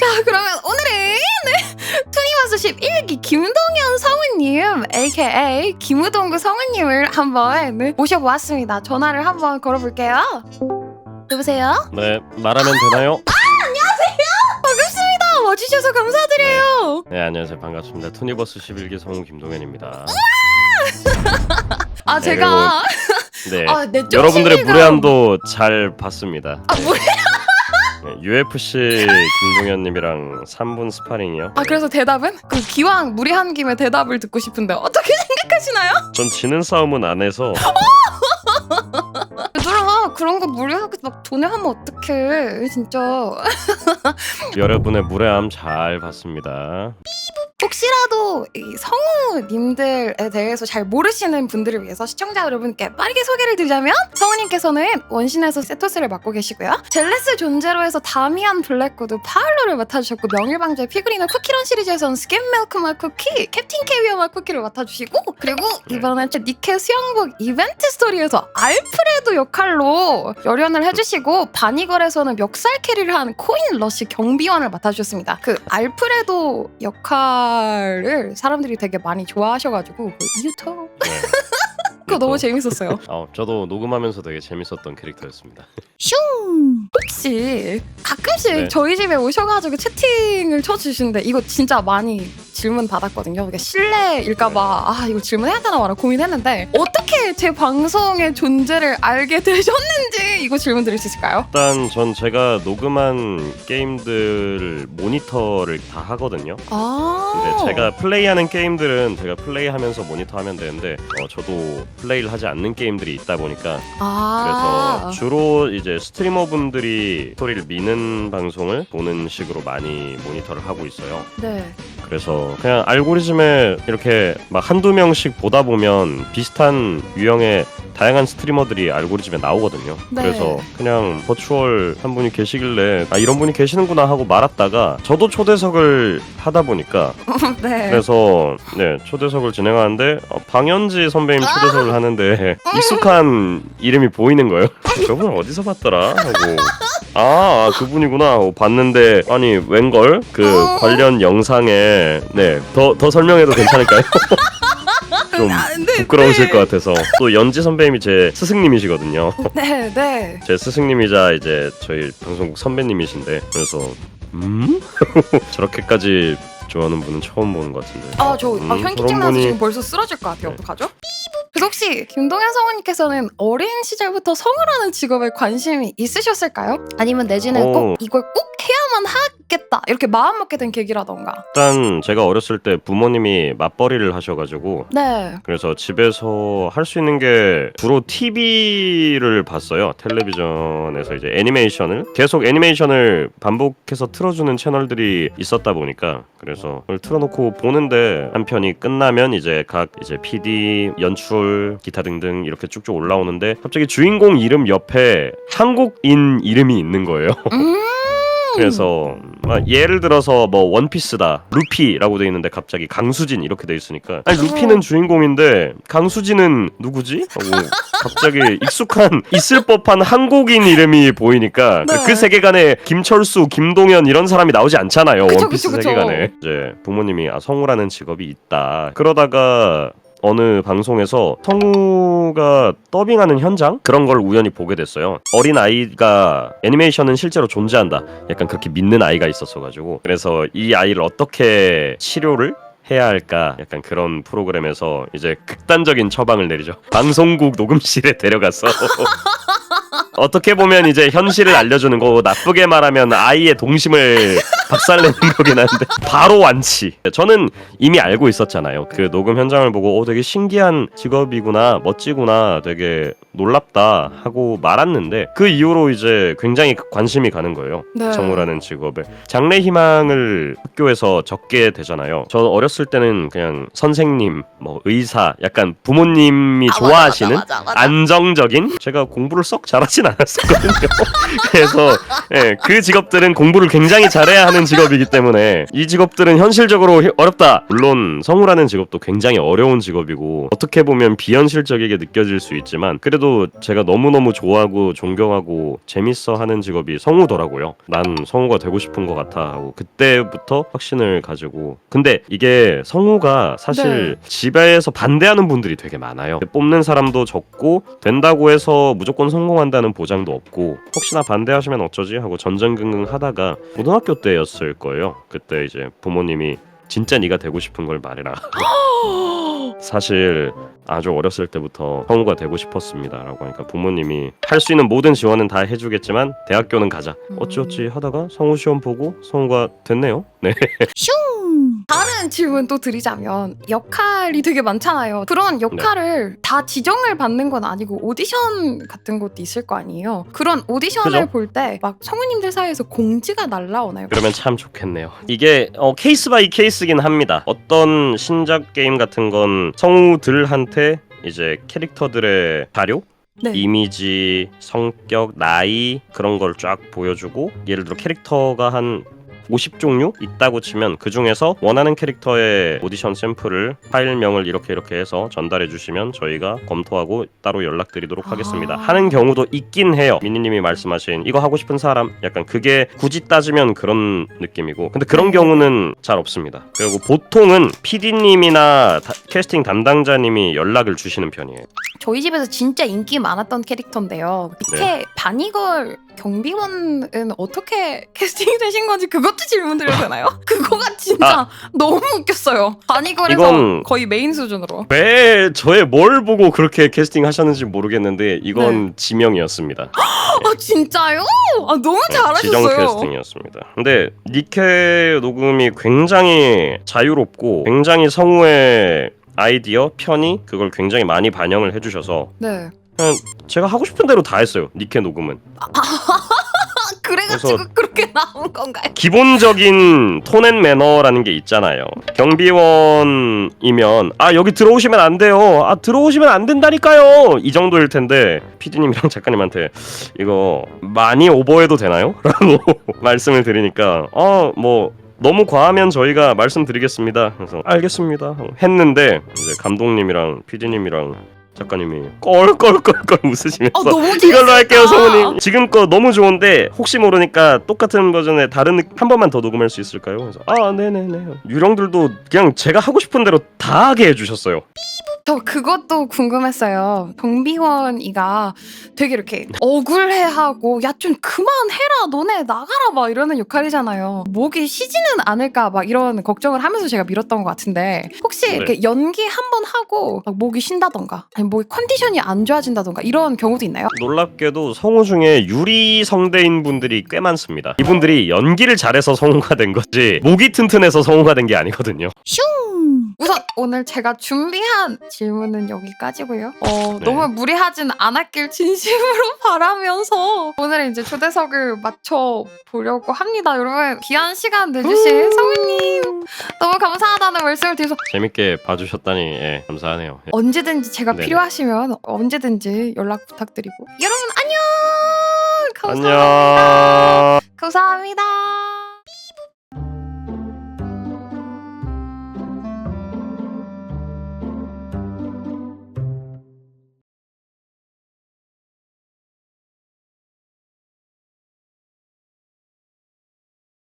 자 그러면 오늘은 네, 투니버스 11기 김동현 성우님 aka 김우동구 성우님을 한번 네, 모셔보았습니다 전화를 한번 걸어볼게요 여보세요? 네, 말하면 되나요? 반갑습니다 와주셔서 감사드려요 네, 안녕하세요. 반갑습니다. 투니버스 11기 성우 김동현입니다. 아 네, 제가 네. 아, 내 여러분들의 쪽심이가- 무례함도 잘 봤습니다. 아 무례 네, UFC 김동현님이랑 3분 스파링이요. 아 그래서 대답은? 그 기왕 무리한 김에 대답을 듣고 싶은데 어떻게 생각하시나요? 전 지는 싸움은 안 해서 얘들아 그런 거 무리하게 막 돈에 하면 어떡해 진짜 여러분의 무례함 잘 봤습니다. 혹시라도 이 성우님들에 대해서 잘 모르시는 분들을 위해서 시청자 여러분께 빠르게 소개를 드리자면 성우님께서는 원신에서 세토스를 맡고 계시고요. 젤레스 존제로에서 다미안 블랙구드 파울로를 맡아주셨고 명일방제 피그리너 쿠키런 시리즈에서는 스킨 밀크맛 쿠키 캡틴 캐비어맛 쿠키를 맡아주시고 그리고 이번에 니케 수영복 이벤트 스토리에서 알프레도 역할로 열연을 해주시고 바니걸에서는 멱살 캐리를 한 코인 러시 경비원을 맡아주셨습니다. 그 알프레도 역할 을 사람들이 되게 많이 좋아하셔가지고 그 유튜브 네. 그거 너무 재밌었어요. 어, 저도 녹음하면서 되게 재밌었던 캐릭터였습니다. 슝! 혹시 가끔씩 네. 저희 집에 오셔가지고 채팅을 쳐주시는데 이거 진짜 많이 질문 받았거든요. 이게 실례일까봐 아 이거 질문해야 되나 말아 고민했는데 어떻게 제 방송의 존재를 알게 되셨는지 이거 질문 드릴 수 있을까요? 일단 전 제가 녹음한 게임들 모니터를 다 하거든요. 아 근데 제가 플레이하는 게임들은 제가 플레이하면서 모니터하면 되는데 어, 저도 플레이를 하지 않는 게임들이 있다 보니까 아 그래서 주로 이제 스트리머분들이 스토리를 미는 방송을 보는 식으로 많이 모니터를 하고 있어요. 네. 그래서 그냥 알고리즘에 이렇게 막 한두 명씩 보다 보면 비슷한 유형의 다양한 스트리머들이 알고리즘에 나오거든요. 네. 그래서 그냥 버추얼 한 분이 계시길래 아 이런 분이 계시는구나 하고 말았다가 저도 초대석을 하다 보니까 네. 그래서 네 초대석을 진행하는데 어, 방현지 선배님 초대석을 하는데 익숙한 이름이 보이는 거예요. 저분 어디서 봤더라 하고 아, 아, 그분이구나 하고 봤는데 아니 웬걸 그 어. 관련 영상에 네 더 더 설명해도 괜찮을까요? 좀 아, 네, 부끄러우실 네. 것 같아서 또 연지 선배님이 제 스승님이시거든요. 네, 네. 제 스승님이자 이제 저희 방송국 선배님이신데 그래서 음 저렇게까지 좋아하는 분은 처음 보는 것 같은데. 아, 저 음, 아, 현기증 그런 나서 분이- 지금 벌써 쓰러질 것 같아요. 네. 어떡하죠? 그래서 혹시 김동현 성우님께서는 어린 시절부터 성우라는 직업에 관심이 있으셨을까요? 아니면 내지는 어. 꼭 이걸 꼭 해야 만 하겠다 이렇게 마음 먹게 된 계기라던가. 일단 제가 어렸을 때 부모님이 맞벌이를 하셔가지고 네. 그래서 집에서 할 수 있는 게 주로 TV를 봤어요. 텔레비전에서 이제 애니메이션을 계속 애니메이션을 반복해서 틀어주는 채널들이 있었다 보니까 그래서 그걸 틀어놓고 보는데 한 편이 끝나면 이제 각 이제 PD, 연출, 기타 등등 이렇게 쭉쭉 올라오는데 갑자기 주인공 이름 옆에 한국인 이름이 있는 거예요. 음. 그래서 막 예를 들어서 뭐 원피스다 루피라고 돼 있는데 갑자기 강수진 이렇게 돼 있으니까 아니 루피는 주인공인데 강수진은 누구지? 하고 갑자기 익숙한 있을 법한 한국인 이름이 보이니까 네. 그 세계관에 김철수, 김동현 이런 사람이 나오지 않잖아요 그쵸, 원피스 그쵸, 그쵸. 세계관에 이제 부모님이 아 성우라는 직업이 있다 그러다가 어느 방송에서 성우가 더빙하는 현장 그런 걸 우연히 보게 됐어요. 어린 아이가 애니메이션은 실제로 존재한다. 약간 그렇게 믿는 아이가 있었어 가지고 그래서 이 아이를 어떻게 치료를 해야 할까 약간 그런 프로그램에서 이제 극단적인 처방을 내리죠. 방송국 녹음실에 데려가서 어떻게 보면 이제 현실을 알려주는 거고 나쁘게 말하면 아이의 동심을 박살내는 거긴 한데 바로 완치. 저는 이미 알고 있었잖아요. 그 녹음 현장을 보고 어 되게 신기한 직업이구나, 멋지구나, 되게 놀랍다 하고 말았는데 그 이후로 이제 굉장히 관심이 가는 거예요. 네. 성우라는 직업에 장래 희망을 학교에서 적게 되잖아요. 저 어렸을 때는 그냥 선생님, 뭐 의사, 약간 부모님이 아, 맞아, 좋아하시는 맞아, 맞아, 맞아. 안정적인 제가 공부를 썩 잘하진 않았었거든요. 그래서 예, 그 직업들은 공부를 굉장히 잘해야 하는 직업이기 때문에 이 직업들은 현실적으로 히- 어렵다. 물론 성우라는 직업도 굉장히 어려운 직업이고 어떻게 보면 비현실적이게 느껴질 수 있지만 그래도 제가 너무너무 좋아하고 존경하고 재밌어 하는 직업이 성우더라고요. 난 성우가 되고 싶은 것 같아 하고 그때부터 확신을 가지고 근데 이게 성우가 사실 집에서 반대하는 분들이 되게 많아요. 뽑는 사람도 적고 된다고 해서 무조건 성공한다는 보장도 없고 혹시나 반대하시면 어쩌지 하고 전전긍긍 하다가 고등학교 때였을 거예요. 그때 이제 부모님이 진짜 네가 되고 싶은 걸 말해라. 사실 아주 어렸을 때부터 성우가 되고 싶었습니다라고 하니까 부모님이 할 수 있는 모든 지원은 다 해주겠지만 대학교는 가자. 어찌어찌 하다가 성우 시험 보고 성우가 됐네요. 네. 슝! 다른 질문 또 드리자면 역할이 되게 많잖아요. 그런 역할을 다 지정을 받는 건 아니고 오디션 같은 것도 있을 거 아니에요. 그런 오디션을 그죠? 볼 때 막 성우님들 사이에서 공지가 날라오나요? 그러면 참 좋겠네요. 이게 어, 케이스 바이 케이스긴 합니다. 어떤 신작 게임 같은 건 성우들한테 이제 캐릭터들의 자료, 네. 이미지, 성격, 나이 그런 걸 쫙 보여주고 예를 들어 캐릭터가 한 50종류 있다고 치면 그 중에서 원하는 캐릭터의 오디션 샘플을 파일명을 이렇게 이렇게 해서 전달해 주시면 저희가 검토하고 따로 연락드리도록 아. 하겠습니다. 하는 경우도 있긴 해요. 미니님이 말씀하신 이거 하고 싶은 사람 약간 그게 굳이 따지면 그런 느낌이고 근데 그런 네. 경우는 잘 없습니다. 그리고 보통은 PD님이나 캐스팅 담당자님이 연락을 주시는 편이에요. 저희 집에서 진짜 인기 많았던 캐릭터인데요. 밑에 바니걸 경비원은 어떻게 캐스팅 되신 건지 그것 도 질문 드려도 되나요? 그거가 진짜 너무 웃겼어요. 이건- 거의 메인 수준으로. 왜 저의 뭘 보고 그렇게 캐스팅 하셨는지 모르겠는데 이건 네. 지명이었습니다. 아 진짜요? 아 너무 네, 지정 잘하셨어요. 캐스팅이었습니다. 근데 니케 녹음이 굉장히 자유롭고 굉장히 성우의 아이디어, 편의 그걸 굉장히 많이 반영을 해주셔서 네. 제가 하고 싶은 대로 다 했어요. 니케 녹음은 아, 그래가지고 그래서- 그렇게 나온 건가요? 기본적인 톤앤 매너라는 게 있잖아요. 경비원이면 아 여기 들어오시면 안 돼요. 아 들어오시면 안 된다니까요. 이 정도일 텐데 PD님이랑 작가님한테 이거 많이 오버해도 되나요? 라고 말씀을 드리니까 어뭐 너무 과하면 저희가 말씀드리겠습니다. 그래서 알겠습니다. 했는데 이제 감독님이랑 PD님이랑 작가님이 껄껄껄껄 웃으시면서 아 너무 이걸로 할게요. 성우님. 지금 거 너무 좋은데 혹시 모르니까 똑같은 버전의 다른 느- 한 번만 더 녹음할 수 있을까요? 그래서 아, 네네네. 유령들도 그냥 제가 하고 싶은 대로 다 하게 해주셨어요. 저 그것도 궁금했어요. 경비원이가 되게 이렇게 억울해하고 야 좀 그만해라 너네 나가라 막 이러는 역할이잖아요. 목이 쉬지는 않을까 막 이런 걱정을 하면서 제가 밀었던 것 같은데 혹시 네. 이렇게 연기 한 번 하고 막 목이 쉰다던가 아니 목이 컨디션이 안 좋아진다던가 이런 경우도 있나요? 놀랍게도 성우 중에 유리 성대인 분들이 꽤 많습니다. 이분들이 연기를 잘해서 성우가 된 거지 목이 튼튼해서 성우가 된 게 아니거든요. 슝! 우선 오늘 제가 준비한 질문은 여기까지고요. 어, 네. 너무 무리하진 않았길 진심으로 바라면서 오늘 이제 초대석을 맞춰 보려고 합니다. 여러분 귀한 시간 내주신 성우님 너무 감사하다는 말씀을 드려서 재밌게 봐주셨다니 예, 감사하네요. 예. 언제든지 제가 네네. 필요하시면 언제든지 연락 부탁드리고 여러분 안녕 감사합니다 안녕. 감사합니다.